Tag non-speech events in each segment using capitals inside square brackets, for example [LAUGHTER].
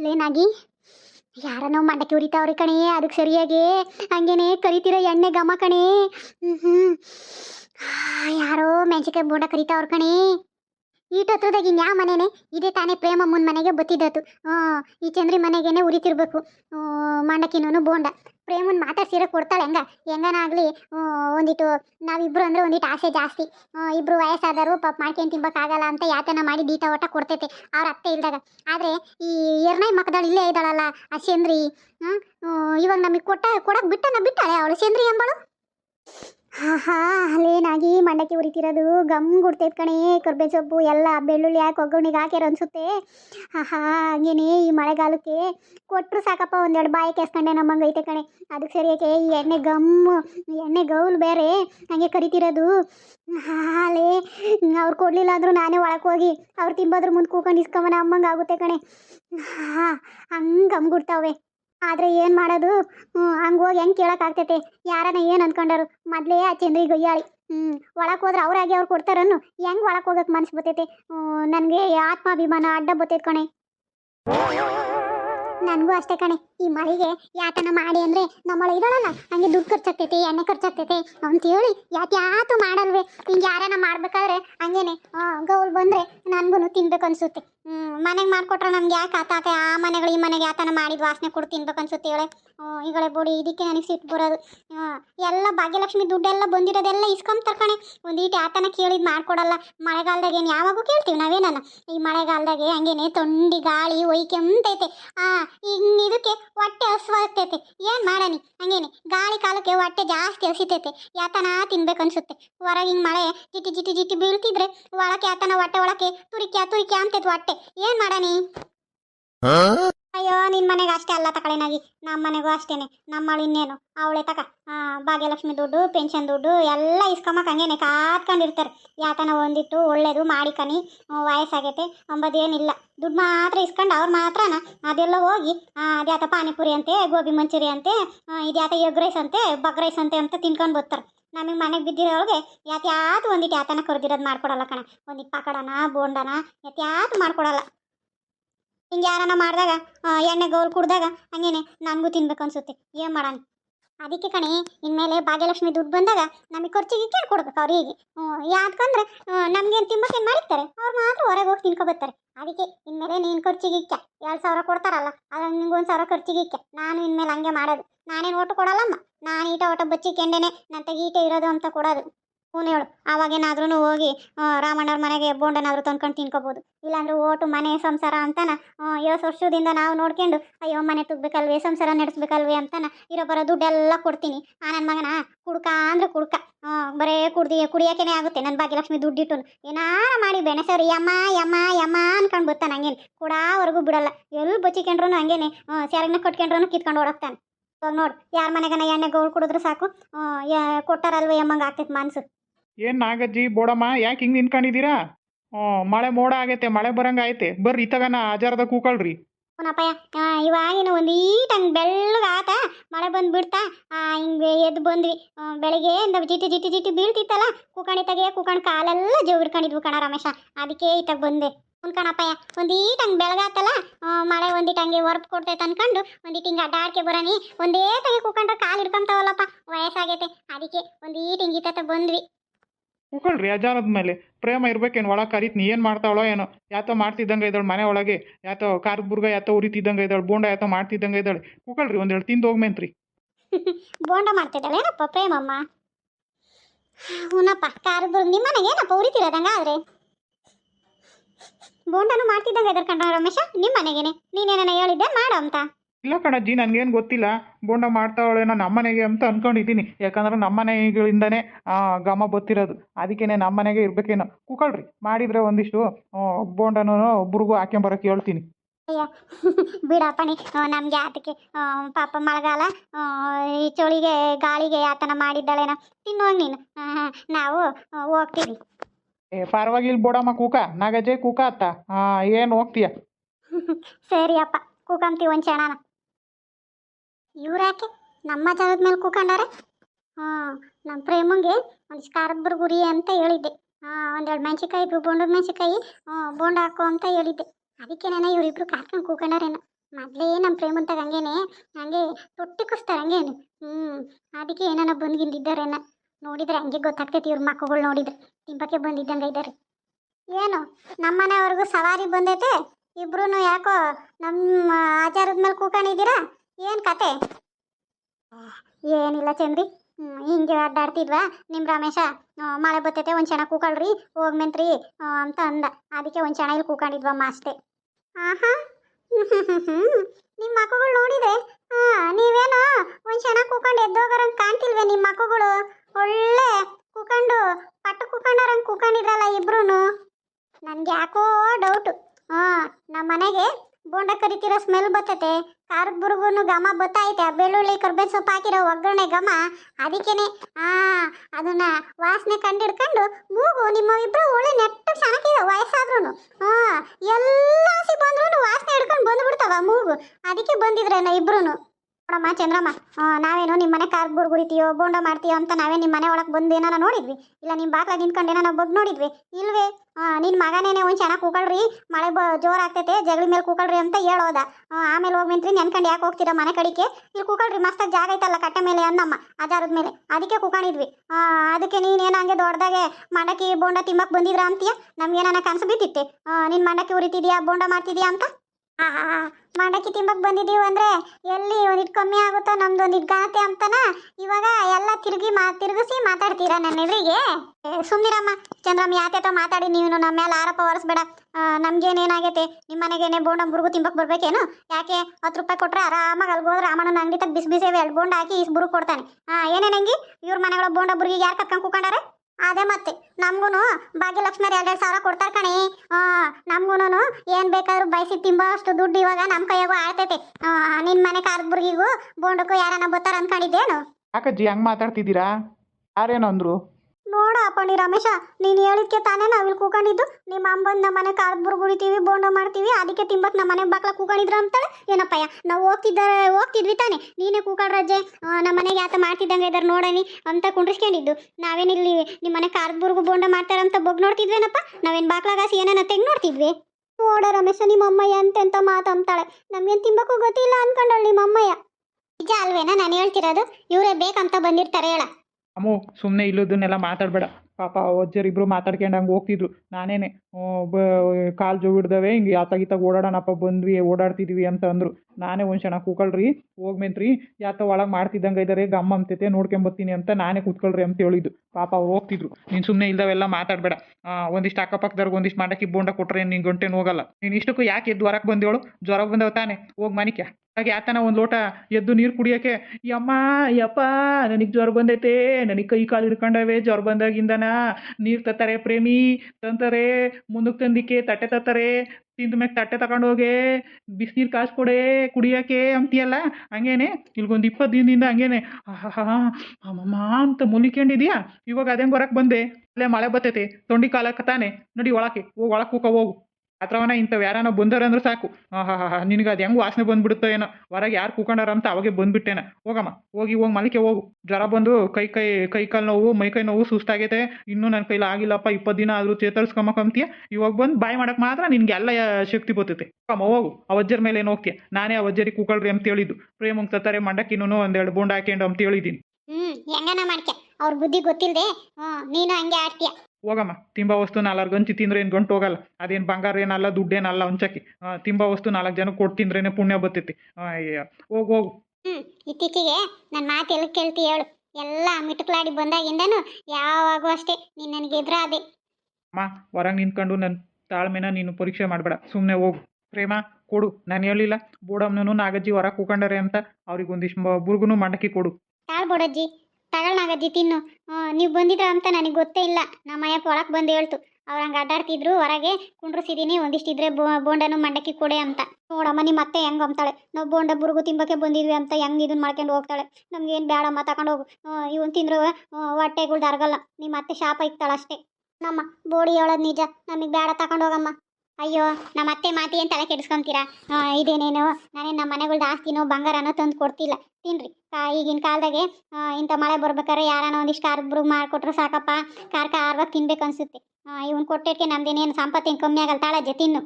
ಲೇನಾಗಿ ಯಾರನೋ ಮಂಡಕ್ಕೆ ಉರಿತಾವ್ರಿ ಕಣೇ ಅದಕ್ಕೆ ಸರಿಯಾಗಿ ಹಂಗೇನೆ ಕರಿತಿರೋ ಎಣ್ಣೆ ಘಮ ಕಣೆ. ಆ, ಯಾರೋ ಮೆಣಸಿನ್ಕಾಯಿ ಬೋಂಡ ಕರಿತಾವ್ರ ಕಣೆ. ಈಟ ಹತ್ರದಾಗ ಇನ್ಯಾವ ಮನೆನೆ? ಇದೇ ತಾನೇ ಪ್ರೇಮ ಮುನ್ ಮನೆಗೆ ಬತ್ತಿದ್ದತ್ತು ಈ ಚಂದ್ರಿ ಮನೆಗೇನೆ ಉರಿತಿರ್ಬೇಕು. ಮಂಡಕ್ಕಿನೂ ಬೋಂಡ. ಪ್ರೇಮನ್ ಮಾತಾಡ್ಸಿರೋ ಕೊಡ್ತಾಳೆ ಹೆಂಗ? ಹೆಂಗನಾಗ್ಲಿ ಒಂದಿಟ್ಟು ನಾವಿಬ್ರು ಅಂದ್ರೆ ಒಂದಿಟ್ಟು ಆಸೆ ಜಾಸ್ತಿ. ಇಬ್ಬರು ವಯಸ್ಸಾದರು ಪಾಪ ಮಾಡ್ಕೊಂಡು ತಿನ್ಬೇಕಾಗಲ್ಲ ಅಂತ ಯಾತನ ಮಾಡಿ ದೀಟ ಓಟ ಕೊಡ್ತೈತೆ ಅವ್ರ ಅತ್ತೆ ಇಲ್ದಾಗ. ಆದರೆ ಈ ಎರಡನೇ ಮಕ್ಕದಳು ಇಲ್ಲೇ ಇದ್ದಾಳಲ್ಲ, ಆ ಸೇಂದ್ರಿ ಇವಾಗ ನಮಗೆ ಕೊಟ್ಟ, ಕೊಡಕ್ ಬಿಟ್ಟನ ಬಿಟ್ಟಾಳೆ ಅವಳು ಸೇಂದ್ರಿ ಎಂಬಳು ಅಲ್ಲೇನಾಗಿ ಮಂಡಕ್ಕಿ ಉರಿತಿರೋದು, ಗಮ್ ಗುಡ್ತೈತ್ ಕಣೆ, ಕರ್ಬೇ ಸೊಪ್ಪು, ಎಲ್ಲ ಬೆಳ್ಳುಳ್ಳಿ ಹಾಕಿ ಒಗ್ಗರಣೆಗೆ ಹಾಕ್ಯಾರ ಅನ್ಸುತ್ತೆ ಹಾ ಹಂಗೇನೆ ಈ ಮಳೆಗಾಲಕ್ಕೆ ಕೊಟ್ಟರು ಸಾಕಪ್ಪ, ಒಂದೆರಡು ಬಾಯಿ ಕೆಸ್ಕೊಂಡೆ ನಮ್ಮಂಗೆ ಐತೆ ಕಣೆ ಅದಕ್ಕೆ ಸರಿಯಾಕೆ ಈ ಎಣ್ಣೆ ಗಮ್ಮು ಎಣ್ಣೆ ಗೌಲ್ ಬೇರೆ, ಹಂಗೆ ಕರಿತಿರೋದು. ಹಾಲೇ ಅವ್ರು ಕೊಡಲಿಲ್ಲ ಅಂದರೂ ನಾನೇ ಒಳಗೆ ಹೋಗಿ, ಅವ್ರು ತಿಂಬೋದ್ರ ಮುಂದೆ ಕೂಕೊಂಡು ಇಸ್ಕೊಂಬನ ಅಮ್ಮಂಗೆ ಆಗುತ್ತೆ ಕಣೆ. ಹಾ, ಹಂಗೆ ಗಮ್ಗುಡ್ತಾವೆ ಆದರೆ ಏನು ಮಾಡೋದು? ಹಂಗೆ ಹೋಗಿ ಹೆಂಗೆ ಕೇಳೋಕ್ಕಾಗ್ತೈತೆ ಯಾರನ್ನ ಏನು ಅನ್ಕೊಂಡಾರು? ಮೊದಲೇ ಆ ಚಂದ್ರಿ ಗೊಯ್ಯಾಳಿ. ಹ್ಞೂ ಒಳಗೆ ಹೋದ್ರೆ ಅವ್ರಾಗಿ ಅವ್ರು ಕೊಡ್ತಾರನ್ನು. ಹೆಂಗೆ ಒಳಗೆ ಹೋಗಕ್ಕೆ ಮನಸ್ಸು ಬರ್ತೈತೆ? ನನಗೆ ಆತ್ಮಾಭಿಮಾನ ಅಡ್ಡ ಬರ್ತೈತೆ ಕಣೆ. ನನಗೂ ಅಷ್ಟೇ ಕಣೆ. ಈ ಮಳಿಗೆ ಯಾತನ ಮಾಡಿ ಅಂದರೆ ನಮ್ಮಳ ಇದ್ದಾಳಲ್ಲ ಹಂಗೆ ದುಡ್ಡು ಖರ್ಚಾಗ್ತೈತೆ, ಎಣ್ಣೆ ಖರ್ಚಾಗ್ತೈತೆ. ಅಂತೇಳಿ ಯಾಕೆ ಯಾತು ಮಾಡಲ್ವೇ? ಹಿಂಗೆ ಯಾರನ್ನ ಮಾಡ್ಬೇಕಾದ್ರೆ ಹಂಗೇನೆ. ಗೌಲ್ ಬಂದರೆ ನನಗೂ ತಿನ್ಬೇಕು ಅನ್ಸುತ್ತೆ ಮನೆಗೆ ಮಾಡಿಕೊಟ್ರೆ ನಮ್ಗೆ ಯಾಕೆ ಆತ ಆ ಮನೆಗಳು ಈ ಮನೆಗೆ ಯಾತನ ಮಾಡಿದ ವಾಸನೆ ಕೊಡು ತಿನ್ಬೇಕು ಅನ್ಸುತ್ತೆ ಹೇಳೆ ಈಗಳೆ ಬೋಡಿ, ಇದಕ್ಕೆ ನನಗೆ ಸಿಟ್ಟು ಬರೋದು. ಎಲ್ಲ ಭಾಗ್ಯಲಕ್ಷ್ಮಿ ದುಡ್ಡೆಲ್ಲ ಬಂದಿರೋದೆಲ್ಲ ಇಸ್ಕೊಂತಾರೆ ಒಂದು ಒಂದೀಟು ಆತನ ಕೇಳಿದ್ ಮಾಡ್ಕೊಡಲ್ಲ. ಮಳೆಗಾಲದಾಗ ಏನು ಯಾವಾಗೂ ಕೇಳ್ತೀವಿ ನಾವೇನಲ್ಲ ಈ ಮಳೆಗಾಲದಾಗೆ ಹಂಗೇನೆ ತೊಂಡಿ ಗಾಳಿ ಒಯ್ಕೆಂತೈತೆ. ಆ ಹಿಂಗೆ ಇದಕ್ಕೆ ಹೊಟ್ಟೆ ಹಸ್ವಾಗ್ತೈತೆ. ಏನು ಮಾಡನಿ ಹಂಗೇನೆ ಗಾಳಿ ಕಾಲಕ್ಕೆ ಹೊಟ್ಟೆ ಜಾಸ್ತಿ ಹಸಿತೈತೆ. ಯಾತನ ತಿನ್ಬೇಕು ಅನ್ಸುತ್ತೆ ಹೊರಗೆ ಮಳೆ ಜಿಟಿ ಜಿಟಿ ಜಿಟಿ ಬೀಳ್ತಿದ್ರೆ ಒಳಕ್ಕೆ ಆತನ ಹೊಟ್ಟೆ ಒಳಕ್ಕೆ ತುರಿಕ್ಯಾ ತುರಿಕ್ಯಾ ಅಂತೈತೆ ಹೊಟ್ಟೆ. ಏನು ಮಾಡನಿ ಅಯ್ಯೋ ನಿನ್ನ ಮನೆಗೆ ಅಷ್ಟೇ ಅಲ್ಲ ತಕಳೆನಾಗಿ ನಮ್ಮ ಮನೆಗೂ ಅಷ್ಟೇನೆ. ನಮ್ಮಳು ಇನ್ನೇನು? ಅವಳೆ ತಕ ಭಾಗ್ಯಲಕ್ಷ್ಮಿ ದುಡ್ಡು ಪೆನ್ಷನ್ ದುಡ್ಡು ಎಲ್ಲ ಇಸ್ಕೊಂಬಕ್ಕೆ ಹಂಗೇನೆ ಕಾತ್ಕೊಂಡಿರ್ತಾರೆ ಯಾತನ ಒಂದಿತ್ತು ಒಳ್ಳೇದು ಮಾಡಿಕನಿ ಕನಿ ವಯಸ್ಸಾಗೈತೆ, ಅಂಬದೇನಿಲ್ಲ. ದುಡ್ಡು ಮಾತ್ರ ಇಸ್ಕೊಂಡು ಅವ್ರು ಮಾತ್ರನ. ಅದೆಲ್ಲ ಹೋಗಿ ಅದ್ಯಾತ ಪಾನಿಪುರಿ ಅಂತೆ, ಗೋಬಿ ಮಂಚೂರಿ ಅಂತೆ ಇದ್ಯಾತ ಎಗ್ ರೈಸ್ ಅಂತೆ, ಬಗ್ ರೈಸ್ ಅಂತೆ ಅಂತ ತಿನ್ಕೊಂಡು ಬರ್ತಾರೆ ನಮಗೆ ಮನೆಗೆ ಬಿದ್ದಿರೋಳಿಗೆ ಯಾತ್ಯಾತು ಒಂದಿಟ್ಟು ಯಾತನ ಕರೆದಿರೋದು ಮಾಡ್ಕೊಡಲ್ಲ ಕಣ. ಒಂದಿಟ್ಟು ಪಕಡನ, ಬೋಂಡನ ಯಾತ್ಯಾತ ಮಾಡ್ಕೊಡಲ್ಲ. ಹಿಂಗೆ ಯಾರನ್ನ ಮಾಡಿದಾಗ ಎಣ್ಣೆ ಗೌಲ್ ಕುಡ್ದಾಗ ಹಂಗೇನೆ ನನಗೂ ತಿನ್ಬೇಕು ಅನ್ಸುತ್ತೆ. ಏನು ಮಾಡೋಣ? ಅದಕ್ಕೆ ಕಣೆ, ಇನ್ಮೇಲೆ ಭಾಗ್ಯಲಕ್ಷ್ಮಿ ದುಡ್ಡು ಬಂದಾಗ ನಮಗೆ ಖರ್ಚಿಗೆ ಕೇಳಿ ಕೊಡ್ಬೇಕು ಅವ್ರಿಗೆ ಯಾಕಂದ್ರೆ ನಮ್ಗೇನು ತಿಂಬಕ್ಕೇನು ಮಾಡಿರ್ತಾರೆ, ಅವ್ರು ಮಾತ್ರ ಹೊರಗೆ ಹೋಗಿ ತಿನ್ಕೊಬರ್ತಾರೆ ಅದಕ್ಕೆ ಇನ್ಮೇಲೆ ನೀನು ಖರ್ಚಿಗೆ ಇಕ್ಕ ಎರಡು ಸಾವಿರ ಕೊಡ್ತಾರಲ್ಲ ಅದ್ರಾಗ ನಿಂಗೆ ಒಂದು ಸಾವಿರ ಖರ್ಚಿಗೆ ಇಕ್ಕ ನಾನು ಇನ್ಮೇಲೆ ಹಂಗೆ ಮಾಡೋದು. ನಾನೇನು ಓಟು ಕೊಡಲ್ಲಮ್ಮ? ನಾನು ಈಟ ಓಟ ಬಚ್ಚಿಕೆಂಡೇನೆ ನನ್ನ ಈಟೆ ಇರೋದು ಅಂತ ಕೊಡೋದು. ಹ್ಞೂ ಹೇಳು. ಅವಾಗೇನಾದ್ರೂ ಹೋಗಿ ರಾಮಣ್ಣವ್ರ ಮನೆಗೆ ಬೋಂಡನಾದರೂ ತಂದ್ಕೊಂಡು ತಿನ್ಕೋಬೋದು. ಇಲ್ಲಾಂದ್ರೆ ಓಟು ಮನೆ ಸಂಸಾರ ಅಂತಾನ ಏಳು ವರ್ಷದಿಂದ ನಾವು ನೋಡ್ಕೊಂಡು, ಅಯ್ಯೋ, ಮನೆ ತುಗ್ಬೇಕಲ್ವೇ, ಸಂಸಾರ ನಡೆಸ್ಬೇಕಲ್ವೇ ಅಂತಾನ ಇರೋ ಬರೋ ದುಡ್ಡೆಲ್ಲ ಕೊಡ್ತೀನಿ. ಆ ನನ್ನ ಮಗನ, ಕುಡ್ಕ ಅಂದ್ರೆ ಕುಡ್ಕ. ಬರೇ ಕುಡ್ದಿ, ಕುಡಿಯೋಕೇನೆ ಆಗುತ್ತೆ. ನನ್ನ ಭಾಗ್ಯಲಕ್ಷ್ಮಿ ದುಡ್ಡಿಟ್ಟು ಏನಾರ ಮಾಡಿ ಬೆಣಸವ್ರಿ ಯಮ್ಮ ಯಮ್ಮ ಯಮ್ಮ ಅನ್ಕೊಂಡು ಬರ್ತಾನೆ ಹಂಗೇನೆ. ಕೊಡಾವರೆಗೂ ಬಿಡಲ್ಲ. ಎಲ್ಲಿ ಬಚ್ಚಿಕೊಂಡ್ರು ಹಂಗೇನೆ ಸೆರಗನ್ನ ಕಟ್ಕೊಂಡ್ರು ಕಿತ್ಕೊಂಡು ಓಡೋಗ್ತಾನೆ. ಇವಾಗ ನೋಡು, ಯಾರ ಮನೆಗನ ಎಣ್ಣೆ ಗೋಳು ಕುಡಿದ್ರೆ ಸಾಕು ಕೊಟ್ಟಾರಲ್ವೇ ಎಮ್ಮಂಗೆ ಆಗ್ತೈತೆ ಮನ್ಸು. ಏನು ನಾಗಜ್ಜಿ, ಬೋಡಮ್ಮ, ಯಾಕೆ ಹಿಂಗೆ ನಿಂತ್ಕೊಂಡಿದ್ದೀರಾ? ಹ್ಞೂ, ಮಳೆ ಮೋಡ ಆಗೈತೆ, ಮಳೆ ಬರಂಗ ಐತೆ ಬರ್ರಿ ಇತ್ತಗನ ಆಜಾರದ ಕೂಕಳ್ರಿ. ಅವನಪ್ಪಯ್ಯ ಇವಾಗಿನ ಒಂದು ಈಟ್ ಹಂಗೆ ಆತ, ಮಳೆ ಬಂದು ಬಿಡ್ತಾ ಹಿಂಗೆ ಎದ್ದು ಬಂದ್ವಿ. ಬೆಳಿಗ್ಗೆ ಬೆಳಿಗ್ಗೆಯಿಂದ ಜಿಟಿ ಜಿಟಿ ಜಿಟಿ ಬೀಳ್ತಿತ್ತಲ್ಲ, ಕುಕಣಿ ತೆಗೆ, ಕುಕಣ್ ಕಾಲೆಲ್ಲ ಜೋಗಿರ್ಕೊಂಡಿದ್ವು ಕಣ ರಮೇಶ. ಅದಕ್ಕೆ ಈತಾಗ ಬಂದೆ. ಒಂದು ಕಣಪ್ಪಯ್ಯ ಒಂದು ಈಟ್ ಹಂಗೆ ಬೆಳಗಾತಲ್ಲ ಮಳೆ ಒಂದಿಟ್ಟು ಹಂಗೆ ಹೊರಪ್ ಕೊಡ್ತೈತೆ ಅನ್ಕೊಂಡು ಒಂದಿಟ್ಟು ಹಿಂಗೆ ಅಡ್ಡಾಡ್ಕೆ ಬರೋನಿ, ಒಂದೇ ತೆಗೆ ಕುಕೊಂಡ್ರೆ ಕಾಲು ಹಿಡ್ಕೊಂತಾವಲ್ಲಪ್ಪ, ವಯಸ್ಸಾಗೈತೆ. ಅದಕ್ಕೆ ಒಂದು ಈಟ್ ಹಿಂಗೆ ಈತತ್ತ ಬಂದ್ವಿ. ಕೂಕಳ್ರಿ ಅಜಾನದ ಮೇಲೆ. ಪ್ರೇಮ ಇರ್ಬೇಕೇನು? ಒಳಗೆ ಕರೀತ್ನಿ ಏನು ಮಾಡ್ತಾವಳೋ ಏನೋ? ಯಾತೋ ಮಾಡ್ತಿದ್ದಂಗೆ ಇದ್ದಾಳೆ ಮನೆ ಒಳಗೆ, ಯಾತೋ ಕಾರ್ಬುರ್ಗ ಬುರ್ಗ, ಯಾತೋ ಉರಿತಿದ್ದಂಗೆ ಇದ್ದಾಳೆ, ಬೋಂಡ ಯಾತೋ ಮಾಡ್ತಿದ್ದಂಗೆ ಇದ್ದಾಳೆ. ಒಂದು ಒಂದೆರಡು ತಿಂದು ಹೋಗ್ಮೇನ್ರಿ. [LAUGHS] ಬೋಂಡ ಮಾಡ್ತಿದ್ದಾಳೆ? ಏನಪ್ಪ ಪ್ರೇಮಮ್ಮ? ಹೂನಪ್ಪ ಕಾರ್ಬುರ್ಗ ನಿಮ್ಮ ಮನೆಗೆ ಏನಪ್ಪ ಉರಿತಿರೋದಂಗ ಆದ್ರೆ ಬೋಂಡನು ಮಾಡ್ತಿದ್ದಂಗೆ ಇದ್ರ ಕಣ್ಣ ರಮೇಶ ನಿಮ್ಮ ಮನೆಗೇನೆ. ನೀನೇನ ಹೇಳಿದ್ದೆ ಮಾಡು ಅಂತ. ಇಲ್ಲ ಕಣಜ್ಜಿ ನನಗೇನು ಗೊತ್ತಿಲ್ಲ. ಬೋಂಡ ಮಾಡ್ತಾವಳೇನೋ ನಮ್ಮನೆಗೆ ಅಂತ ಅಂದ್ಕೊಂಡಿದ್ದೀನಿ ಯಾಕಂದ್ರೆ ನಮ್ಮನೆಗಳಿಂದನೇ ಘಮ ಬತ್ತಿರೋದು. ಅದಕ್ಕೇನೆ ನಮ್ಮನೆಗೆ ಇರ್ಬೇಕೇನೋ. ಕೂಕಳ್ರಿ ಮಾಡಿದ್ರೆ ಒಂದಿಷ್ಟು ಬೋಂಡನೂ ಬುರ್ಗು ಬರೋಕೆ ಹೇಳ್ತೀನಿ. ಅಯ್ಯ ಬಿಡಪ್ಪ ನೀ ನಮ್ಗೆ ಆತಕ್ಕೆ ಪಾಪ ಮಳೆಗಾಲ ಈ ಚಳಿಗೆ ಗಾಳಿಗೆ ಯಾತನ ಮಾಡಿದ್ದಾಳೇನೋ. ತಿನ್ನೋಂಗ್ ನೀನು. ನಾವು ಹೋಗ್ತೀವಿ. ಏ ಪರವಾಗಿಲ್ಲ ಬೋಡಮ್ಮ ಕೂಕ. ನಾಗಜ್ಜೆ ಕೂಕ ಅತ್ತ. ಏನು ಹೋಗ್ತೀಯ? [LAUGHS] ಸರಿ ಅಪ್ಪ ಕೂಕಂತೀವಿ ಒಂದು ಕ್ಷಣನ. ಇವ್ರ್ಯಾಕೆ ನಮ್ಮ ಜಾಗದ ಮೇಲೆ ಕೂಕೊಂಡಾರೆ? ಹಾಂ ನಮ್ಮ ಪ್ರೇಮಂಗೆ ಒಂದು ಖಾರದ ಗುರಿ ಅಂತ ಹೇಳಿದ್ದೆ. ಹಾಂ ಒಂದೆರಡು ಮೆಣಸಿಕಾಯಿ ಬೋಂಡದ ಮೆಣಸಿಕಾಯಿ ಬೋಂಡ ಹಾಕು ಅಂತ ಹೇಳಿದ್ದೆ. ಅದಕ್ಕೆ ನಾನು ಇವರಿಬ್ರು ಕಾರ್ಕೊಂಡು ಕೂಕೊಂಡಾರೇನು. ಮೊದಲೇ ನಮ್ಮ ಅಂತ ಹಂಗೇನೆ, ಹಂಗೆ ತೊಟ್ಟಿ ಕುಸ್ತಾರೆ ಹಂಗೇನು. ಹ್ಞೂ ಅದಕ್ಕೆ ಏನಾನ ಬಂದ್ಗಿಂದಿದ್ದಾರೇನ. ನೋಡಿದ್ರೆ ಹಂಗೆ ಗೊತ್ತಾಗ್ತೈತಿ ಇವ್ರ ಮಕ್ಕಳು ನೋಡಿದ್ರೆ. ತಿಂಬಕ್ಕೆ ಬಂದಿದ್ದಂಗೆ ಇದ್ದಾರೆ ಏನು? ನಮ್ಮನೆಯವ್ರಿಗೂ ಸವಾರಿ ಬಂದೈತೆ. ಇಬ್ರು ಯಾಕೋ ನಮ್ಮ ಆಚಾರದ ಮೇಲೆ ಕೂಕೊಂಡಿದ್ದೀರಾ? ಏನು ಕತೆ? ಏನಿಲ್ಲ ಚಂದ್ರಿ. ಹಿಂಗೆ ಅಡ್ಡಾಡ್ತಿದ್ವಾ ನಿಮ್ಮ ರಮೇಶ? ಮಳೆ ಬರ್ತೈತೆ ಒಂದು ಕ್ಷಣ ಕೂಕಳ್ರಿ, ಹೋಗ್ಮೆಂತ್ರಿ ಅಂತ ಅಂದ. ಅದಕ್ಕೆ ಒಂದು ಕ್ಷಣ ಇಲ್ಲಿ ಕೂಕೊಂಡಿದ್ವಮ್ಮ ಅಷ್ಟೇ. ಆಹಾ ನಿಮ್ಮ ಮಕ್ಕಳು ನೋಡಿದ್ರೆ ಹಾಂ ನೀವೇನೋ ಒಂದು ಕ್ಷಣ ಕೂಕೊಂಡು ಎದ್ದೋಗರಂಗೆ ಕಾಣ್ತಿಲ್ವೇ ನಿಮ್ಮ ಮಕ್ಕಳು ಒಳ್ಳೆ ಕೂಕೊಂಡು, ಪಟ್ಟು ಕೂಕೊಂಡವ್ರಂಗೆ ಕೂಕೊಂಡಿದ್ರಲ್ಲ ಇಬ್ರು ನನಗೆ ಯಾಕೋ ಡೌಟು ಹಾಂ ನಮ್ಮ ಮನೆಗೆ ಬೋಂಡ ಕರಿತಿರೋ ಸ್ಮೆಲ್ ಬರ್ತೈತೆ. ಖಾರದ ಬುರುಗುನು ಘಮ ಬತ್ತೈತೆ ಬೆಳ್ಳುಳ್ಳಿ, ಕರ್ಬೇವಿನ ಸೊಪ್ಪು ಹಾಕಿರೋ ಒಗ್ಗರಣೆ ಘಮ. ಅದಕ್ಕೇನೆ, ಆ, ಅದನ್ನ ವಾಸನೆ ಕಂಡಿಡ್ಕೊಂಡು ಮೂಗು, ನಿಮ್ಮ ಇಬ್ರು ಒಳ್ಳೆ ನೆಟ್ಟು ಚೆನ್ನಾಗಿದೆ ವಯಸ್ಸಾದ್ರೂ ಹಾ ಎಲ್ಲ ಸಿ ಬಂದ್ರು ವಾಸನೆ ಹಿಡ್ಕೊಂಡು ಬಂದ್ಬಿಡ್ತಾವ ಮೂಗು. ಅದಕ್ಕೆ ಬಂದಿದ್ರೇನ ಇಬ್ರು ನೋಡಮ್ಮ ಚಂದ್ರಮ್ಮ ನಾವೇನು ನಿಮ್ಮ ಮನೆ ಕಾರ್ ಬುರ್ಗುರಿತೀಯೋ ಬೋಂಡ ಮಾಡ್ತೀಯೋ ಅಂತ ನಾವೇ ನಿಮ್ಮ ಮನೆ ಒಳಗೆ ಬಂದು ಏನಾರ ನೋಡಿದ್ವಿ? ಇಲ್ಲ ನಿಮ್ಮ ಬಾಗ್ಲಾಗ ನಿಂತ್ಕೊಂಡು ಏನಾರ ಬಗ್ ನೋಡಿದ್ವಿ? ಇಲ್ವೇ? ನಿನ್ನ ಮಗನೇನೆ ಒಂದು ಚೆನ್ನಾಗಿ ಕೂಕಳ್ರಿ, ಮಳೆ ಬ ಜೋರು ಆಗ್ತೈತೆ, ಜಗಳ ಮೇಲೆ ಕೂಕಳ್ರಿ ಅಂತ ಹೇಳೋದ. ಆಮೇಲೆ ಹೋಗಿ ನಿಂತ್ರಿ, ನೆನ್ಕೊಂಡು ಯಾಕೆ ಹೋಗ್ತೀರಾ ಮನೆ ಕಡೆಗೆ ಇಲ್ಲಿ ಕೂಕಳ್ರಿ ಮಸ್ತಾಗಿ ಜಾಗ ಐತಲ್ಲ ಕಟ್ಟೆ ಮೇಲೆ ಅನ್ನಮ್ಮ ಆಜಾರದ ಮೇಲೆ. ಅದಕ್ಕೆ ಕೂಕೊಂಡಿದ್ವಿ ಅದಕ್ಕೆ ನೀನೇನು ಹಂಗೆ ದೊಡ್ಡದಾಗೆ ಮಂಡಕ್ಕಿ ಬೋಂಡ ತಿಮ್ಮಕ್ಕೆ ಬಂದಿದ್ರ ಅಂತೀಯ? ನಮ್ಗೇನಾನ ಕನಸು ಬಿದ್ದಿತ್ತೆ? ನಿನ್ನ ಮಂಡಕ್ಕಿ ಉರಿತಿದ್ಯಾ, ಬೋಂಡ ಮಾಡ್ತಿದ್ಯಾ ಅಂತ? ಮಂಡಕ್ಕಿ ತಿಂಬಕ್ ಬಂದಿದೀವ್ ಅಂದ್ರೆ ಎಲ್ಲಿ ಒಂದಿಟ್ ಕಮ್ಮಿ ಆಗುತ್ತೋ ನಮ್ದು ಒಂದಿಟ್ ಗಾತೆ ಅಂತನ ಇವಾಗ ಎಲ್ಲ ತಿರುಗಿ ಮಾ, ತಿರುಗಿಸಿ ಮಾತಾಡ್ತೀರಾ ನನ್ನ ಎದುರಿಗೆ ಸುಮ್ನಿರಮ್ಮ. ಚಂದ್ರಮ್ಮ ಯಾಕೆ ಮಾತಾಡಿ ನೀವು ನಮ್ಮ ಮೇಲೆ ಆರೋಪ ಹೊರಿಸ್ಬೇಡ. ನಮ್ಗೇನೇನಾಗೈತೆ? ನಿಮ್ಮ ಮನೆಗೇನೆ ಬೋಂಡ ಬುರುಗು ತಿಂಬಕ್ ಬರ್ಬೇಕೇನು? ಯಾಕೆ? ಹತ್ತು ರೂಪಾಯಿ ಕೊಟ್ರೆ ಆರಾಮಾಗಿ ಅಲ್ಲಿ ಹೋದ್ರೆ ರಾಮಣ್ಣನ ಅಂಗಡಿ ತಗ ಬಿಸಿ ಬಿಸಿ ಎರಡು ಬೋಂಡ ಹಾಕಿ ಇಸ್ ಬುರುಗು ಕೊಡ್ತಾನೆ. ಏನೇನಂಗಿ ಇವ್ರ ಮನೆಗಳ ಬೋಂಡ ಬುರುಗಿಗೆ ಯಾರು ಕತ್ಕೊಂಡು ಕೂಕೊಂಡಾರೆ? ಅದೇ ಮತ್ತೆ. ನಮ್ಗೂ ಭಾಗ್ಯಲಕ್ಷ್ಮಿ ಎರಡೆರಡು ಸಾವಿರ ಕೊಡ್ತಾರೆ ಕಣೆ. ನಮ್ಗೂ ಏನು ಬೇಕಾದ್ರೂ ಬಯಸಿ ತಿಂಬೋ ಅಷ್ಟು ದುಡ್ಡು ಇವಾಗ ನಮ್ಮ ಕೈಯಾಗೂ ಆಳ್ತೈತೆ. ನಿನ್ ಮನೆ ಕಾರ್ಬುರ್ಗಿಗೂ ಬೋಂಡಕ್ಕೂ ಯಾರನ್ನ ಬರ್ತಾರ ಅನ್ಕೊಂಡಿದ್ದೇನು ಯಾಕಜ್ಜಿ, ಹಂಗ್ ಮಾತಾಡ್ತಿದ್ದೀರಾ? ಯಾರೇನು ಅಂದರು? ನೋಡ ಅಪ್ಪಣಿ ರಮೇಶ, ನೀನು ಹೇಳಿದ್ಕೆ ತಾನೇ ನಾವು ಇಲ್ಲಿ ಕೂಕೊಂಡಿದ್ದು. ನಿಮ್ಮ ಅಮ್ಮಂದು ನಮ್ಮ ಮನೆ ಕಾರದ ಬುರ್ಗುಡಿತೀವಿ ಬೋಂಡ ಮಾಡ್ತೀವಿ, ಅದಕ್ಕೆ ತಿಂಬಕ್ ನಮ್ಮ ಮನೆ ಬಾಕ್ಲ ಕೂಕೊಂಡಿದ್ರ ಅಂತಾಳೆ ಏನಪ್ಪಯ್ಯ ನಾವು ಹೋಗ್ತಿದ್ದ ಹೋಗ್ತಿದ್ವಿ ತಾನೆ. ನೀನೇ ಕೂಕಳ್ರಜ್ಜೆ ನಮ್ಮ ಮನೆಗೆ ಆತ ಮಾಡ್ತಿದ್ದಂಗೆ ಇದಾರೆ ನೋಡನಿ ಅಂತ ಕುಂಡ್ರಿಸ್ಕೊಂಡಿದ್ದು. ನಾವೇನಿಲ್ಲಿ ನಿಮ್ಮ ಮನೆ ಕಾರದ ಬುರ್ಗು ಬೋಂಡ ಮಾಡ್ತಾರಂತ ಬೊಗ್ ನೋಡ್ತಿದ್ವೇನಪ್ಪ? ನಾವೇನು ಬಾಕ್ಲಾಗಾಸಿ ಏನೇನ ತೆಗ್ ನೋಡ್ತಿದ್ವಿ? ನೋಡ ರಮೇಶ ನಿಮ್ಮ ಅಮ್ಮಯ್ಯ ಮಾತು ಅಂತಾಳೆ. ನಮ್ಗೇನು ತಿಂಬಕ್ಕೂ ಗೊತ್ತಿಲ್ಲ ಅನ್ಕೊಂಡಳು ನಿಮ್ಮ ಅಮ್ಮಯ್ಯ. ನಿಜ ಅಲ್ವೇನಾ ನಾನು ಹೇಳ್ತಿರೋದು? ಇವರೇ ಬೇಕಂತ ಬಂದಿರ್ತಾರೆ ಹೇಳ. ಅಮ್ಮು ಸುಮ್ಮನೆ ಇಲ್ಲದನ್ನೆಲ್ಲ ಮಾತಾಡಬೇಡ. ಪಾಪ ಅಜ್ಜರಿಬ್ರು ಮಾತಾಡ್ಕೊಂಡು ಹಂಗೆ ಹೋಗ್ತಿದ್ರು. ನಾನೇನೆ ಆ, ಬ ಕಾಲು ಜೋ ಹಿಡ್ದವೆ ಹಿಂಗೆ ಯಾತಾಗಿತ್ತಾಗ ಓಡಾಡೋಣಪ್ಪ ಬಂದ್ವಿ ಓಡಾಡ್ತಿದ್ವಿ ಅಂತ ಅಂದರು. ನಾನೇ ಒಂದು ಕ್ಷಣ ಕೂಕಳ್ರಿ ಹೋಗ್ಮೇನ್ರಿ ಯಾತ ಒಳಗೆ ಮಾಡ್ತಿದ್ದಂಗೆ ಇದಾರೆ ಗಮ್ಮ ಅಂತೈತೆ ನೋಡ್ಕೊಂಬತ್ತೀನಿ ಅಂತ ನಾನೇ ಕೂತ್ಕೊಳ್ರಿ ಅಂತ ಹೇಳಿದ್ದು. ಪಾಪ ಅವ್ರು ಹೋಗ್ತಿದ್ರು. ನೀನು ಸುಮ್ಮನೆ ಇಲ್ದವೆಲ್ಲ ಮಾತಾಡಬೇಡ. ಒಂದಿಷ್ಟು ಅಕ್ಕಪಕ್ಕದವ್ರಿಗೆ ಒಂದಿಷ್ಟು ಮಾಡಕ್ಕೆ ಬೋಂಡ ಕೊಟ್ರೆ ನೀನು ಗಂಟೆನ ಹೋಗಲ್ಲ. ನೀನು ಇಷ್ಟಕ್ಕೂ ಯಾಕೆ ಎದ್ದು ಹೊರಗೆ ಬಂದೇಳು? ಜ್ವರ ಬಂದವ ತಾನೆ. ಹೋಗಿ ಮನಿಕ್ಯ. ಹಾಗೆ ಯಾತನ ಒಂದು ಲೋಟ ಎದ್ದು ನೀರು ಕುಡಿಯೋಕ್ಕೆ ಯಮ್ಮ ಯಪ್ಪ ನನಗೆ ಜ್ವರ ಬಂದೈತೆ ನನಗೆ ಕೈ ಕಾಲು ಹಿಡ್ಕೊಂಡವೆ ಜ್ವರ ಬಂದಾಗಿಂದನ ನೀರು ತತ್ತಾರೆ ಪ್ರೇಮಿ, ತಂತಾರೆ ಮುಂದಕ್ಕೆ ತಂದಿಕ್ಕೆ ತಟ್ಟೆ ತತ್ತಾರೆ, ತಿಂದ್ ಮ್ಯಾಗ ತಟ್ಟೆ ತಗೊಂಡೋಗೆ ಹೋಗೆ ಕಾಸ್ ಕೊಡೆ ಕುಡಿಯೋಕ್ಕೆ ಅಂತೀಯಲ್ಲ, ಹಂಗೇನೆ. ಇಲ್ಗೊಂದು ಇಪ್ಪತ್ತು ದಿನದಿಂದ ಹಂಗೇನೆ. ಆಹಾ ಅಮ್ಮಮ್ಮ ಅಂತ ಮುಲಿಕೊಂಡಿದ್ಯಾ? ಇವಾಗ ಅದೇ ಹೊರಕ್ಕೆ ಬಂದೆ? ಅಲ್ಲೇ ಮಳೆ ಬರ್ತೈತೆ, ತೊಂಡಿ ಕಾಲಕ್ಕೆ ತಾನೆ. ನಡಿ ಒಳಕ್ಕೆ ಹೋಗಿ, ಒಳಕ್ಕೆ ಕೂಕ ಹೋಗು. ಅಥವನ ಇಂಥವು ಯಾರಾನ ಬಂದಾರ ಅಂದ್ರೆ ಸಾಕು. ಹಾಂ ಹಾಂ ಹಾಂ ನಿನಗೆ ಅದು ಹೆಂಗೆ ವಾಸನೆ ಬಂದ್ಬಿಡುತ್ತೋ ಏನೋ. ಹೊರಗೆ ಯಾರು ಕೂಕೊಂಡಾರ ಅಂತ ಅವಾಗೆ ಬಂದ್ಬಿಟ್ಟೇನ. ಹೋಗಮ್ಮ, ಹೋಗಿ ಹೋಗಿ, ಮಲಿಕೆ ಹೋಗು. ಜ್ವರ ಬಂದು ಕೈ ಕೈ ಕೈ ಕಾಲು ನೋವು, ಮೈ ಕೈ ನೋವು ಸುಸ್ತಾಗೈತೆ. ಇನ್ನೂ ನನ್ನ ಕೈಲಿ ಆಗಿಲ್ಲಪ್ಪ ಇಪ್ಪತ್ತು ದಿನ ಆದರೂ ಚೇತರಿಸ್ಕೊಂಬಕಂತೀಯ ಇವಾಗ ಬಂದು ಬಾಯ್ ಮಾಡಕ್ಕೆ ಮಾತ್ರ ನಿನ್ಗೆ ಎಲ್ಲ ಶಕ್ತಿ ಬರ್ತೈತೆ. ಹೋಗಮ್ಮ, ಹೋಗು. ಆ ವಜ್ಜರ ಮೇಲೆ ಏನು ಹೋಗ್ತೀಯ? ನಾನೇ ಅವಜ್ಜರಿ ವಜ್ಜರಿಗೆ ಅಂತ ಹೇಳಿದ್ದು. ಪ್ರೇಮ್ ಹೋಗ್ತಾರೆ ಮಂಡಕ್ಕಿನೂ ಒಂದೆರಡು ಬೋಂಡ ಹಾಕ್ಯಂಡು ಅಂತ ಹೇಳಿದ್ದೀನಿ. ಹ್ಮ್, ಹೆಂಗನ ಮಾಡ್ಕೆ ಅವ್ರ ಬುದ್ಧಿ ಗೊತ್ತಿಲ್ಲದೆ ನೀನು ಹಂಗೆ ಆಡ್ತೀಯ. ಹೋಗಮ್ಮ ತಿಂಬ ವಸ್ತು ನಾಲ್ಕು ಗಂಚಿ ತಿಂದ್ರೆ ಏನು ಗಂಟು ಹೋಗಲ್ಲ. ಅದೇನು ಬಂಗಾರ ಏನಲ್ಲ ದುಡ್ಡೇನಲ್ಲ ಹಂಚಕ್ಕೆ. ತಿಂಬ ವಸ್ತು ನಾಲ್ಕು ಜನಕ್ಕೆ ಕೊಟ್ಟು ತಿಂದ್ರೇನೆ ಪುಣ್ಯ ಬರ್ತೈತಿ ಹೋಗು ಹೋಗು. ಹ್ಞೂ ಇತ್ತೀಚೆಗೆ ನನ್ನ ಮಾತು ಎಲ್ಲಿ ಕೇಳ್ತಿ ಹೇಳು. ಎಲ್ಲ ಮಿಟುಕ್ಲಾಡಿ ಬಂದಾಗಿಂದನು ಯಾವಾಗೂ ಅಷ್ಟೇ ನೀನು ನನಗೆ ಎದುರಾದೆ. ಅಮ್ಮ ಹೊರಗೆ ನಿಂತ್ಕೊಂಡು ನನ್ನ ತಾಳ್ಮೆನ ನೀನು ಪರೀಕ್ಷೆ ಮಾಡಬೇಡ. ಸುಮ್ಮನೆ ಹೋಗು. ಪ್ರೇಮ ಕೊಡು. ನಾನು ಹೇಳಿಲ್ಲ ಬೋಡಮ್ಮನೂ ನಾಗಜ್ಜಿ ಹೊರಗೆ ಕೂಕೊಂಡರೆ ಅಂತ ಅವ್ರಿಗೆ ಒಂದಿಷ್ಟು ಬುರ್ಗುನು ಮಂಡಕ್ಕಿ ಕೊಡು. ತಾಳ್ಬೋಡಜ್ಜಿ ತಗೊಳ್ನಾಗಜ್ಜಿ ತಿನ್ನು. ನೀವು ಬಂದಿದ್ರ ಅಂತ ನನಗೆ ಗೊತ್ತೇ ಇಲ್ಲ. ನಮ್ಮ ಅಯ್ಯಪ್ಪ ಒಳಗೆ ಬಂದು ಹೇಳ್ತು. ಅವ್ರು ಹಂಗೆ ಅಡ್ಡಾಡ್ತಿದ್ರು, ಹೊರಗೆ ಕುಂಡ್ರಿಸಿದೀನಿ ಒಂದಿಷ್ಟಿದ್ರೆ ಬೋಂಡನು ಮಂಡಕ್ಕಿ ಕೊಡೆ ಅಂತ. ನೋಡಮ್ಮ ನಿಮ್ಮ ಮತ್ತೆ ಹೆಂಗೆ ಅಂತಾಳೆ ನಾವು ಬೋಂಡ ಬುರುಗು ತಿಂಬಕ್ಕೆ ಬಂದಿದ್ವಿ ಅಂತ ಹೆಂಗೆ ಇದನ್ನ ಮಾಡ್ಕೊಂಡು ಹೋಗ್ತಾಳೆ. ನಮ್ಗೇನು ಬೇಡಮ್ಮ ತಗೊಂಡು ಹೋಗು. ಇವನ್ ತಿಂದ್ರು ಹೊಟ್ಟೆಗಳು ಅರಗಲ್ಲ. ನಿಮ್ಮ ಅತ್ತೆ ಶಾಪ ಇಕ್ತಾಳೆ ಅಷ್ಟೇ ನಮ್ಮ ಬೋಡಿ ಹೇಳೋದು ನಿಜ. ನಮಗೆ ಬೇಡ ತಗೊಂಡು ಹೋಗಮ್ಮ. ಅಯ್ಯೋ ನಮ್ಮ ಅತ್ತೆ ಮಾತಿ ಏನು ತಲೆ ಕೆಡಿಸ್ಕೊಂತೀರಾ? ಇದೇನೇನು ನಾನೇನು ನಮ್ಮ ಮನೆಗಳ್ದು ಆಸ್ತಿನೋ ಬಂಗಾರನೋ ತಂದು ಕೊಡ್ತಿಲ್ಲ. ತಿನ್ರಿ. ಕಾ ಈಗಿನ ಕಾಲದಾಗೆ ಇಂಥ ಮಳೆ ಬರ್ಬೇಕಾದ್ರೆ ಯಾರನ ಒಂದಿಷ್ಟು ಕಾರ್ಬ್ರು ಮಾಡಿಕೊಟ್ರೆ ಸಾಕಪ್ಪ. ಕಾರ್ ಕಾರ್ವಾಗಿ ತಿನ್ಬೇಕು ಅನ್ಸುತ್ತೆ. ಇವನ್ ಕೊಟ್ಟಿದ್ದಕ್ಕೆ ನಮ್ದೇನೇನು ಸಂಪತ್ತೇನು ಕಮ್ಮಿ ಆಗಲ್ಲ ತಾಳಜ್ಜೆ ತಿನ್ನು.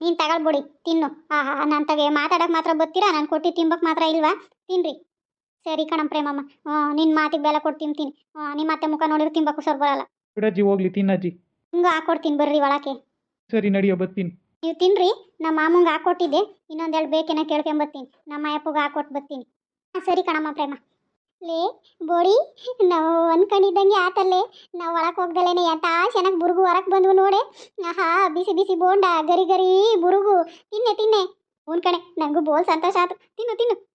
ನೀನು ತಗೊಳ್ಬಿಡಿ ತಿನ್ನು. ಆಹಾ ನಾನು ತಗೆ ಮಾತಾಡಕ್ಕೆ ಮಾತ್ರ ಬರ್ತೀರಾ? ನಾನು ಕೊಟ್ಟು ತಿನ್ಬೇಕು ಮಾತ್ರ ಇಲ್ವಾ? ತಿನ್ರಿ. ಸರಿ ಕಣಂ ಪ್ರೇಮಮ್ಮ. ನಿನ್ನ ಮಾತಿಗೆ ಬೆಲೆ ಕೊಟ್ಟು ತಿಂತೀನಿ ನಿಮ್ಮ ಅತ್ತೆ ಮುಖ ನೋಡಿದ್ರೆ ತಿನ್ಬೇಕು ಸರ್ ಬರಲ್ಲ. ಬಿಡಜ್ಜಿ ಹೋಗ್ಲಿ ತಿನ್ನಜ್ಜಿ. ಹಿಂಗೆ ಹಾಕ್ಕೊಡ್ತೀನಿ ಬರ್ರಿ ಒಳಕ್ಕೆ. ಸರಿ ನಡಿಯೋ ಬತ್ತೀನಿ ನೀವು ತಿನ್ರಿ ನಮ್ಮ ಮಾಮಂಗೆ ಹಾಕ್ಕೊಟ್ಟಿದ್ದೆ ಇನ್ನೊಂದೆರಡು ಬೇಕೇನ ಕೇಳ್ಕೊಂಬತ್ತೀನಿ. ನಮ್ಮ ಅಪ್ಪಗೆ ಹಾಕ್ಕೊಟ್ಟು ಬರ್ತೀನಿ ಸರಿ ಕಣಮ್ಮ ಪ್ರೇಮ. ಲೇ, ಬೋಡಿ, ನಾವು ಅನ್ಕೊಂಡಿದ್ದಂಗೆ ಆತಲ್ಲೇ. ನಾವು ಒಳಗೆ ಹೋಗ್ದಲೇನೆ ಎಂತ ಚೆನ್ನಾಗಿ ಬುರುಗು ಹೊರಗೆ ಬಂದ್ವು ನೋಡೆ. ಆಹಾ, ಬಿಸಿ ಬಿಸಿ ಬೋಂಡ, ಗರಿ ಗರಿ ಬುರುಗು. ತಿನ್ನೆ ತಿನ್ನೆ. ಉನ್ ಕಣೆ, ನಂಗೂ ಬೋಲ್ ಸಂತೋಷ ಆತು. ತಿನ್ನು ತಿನ್ನು.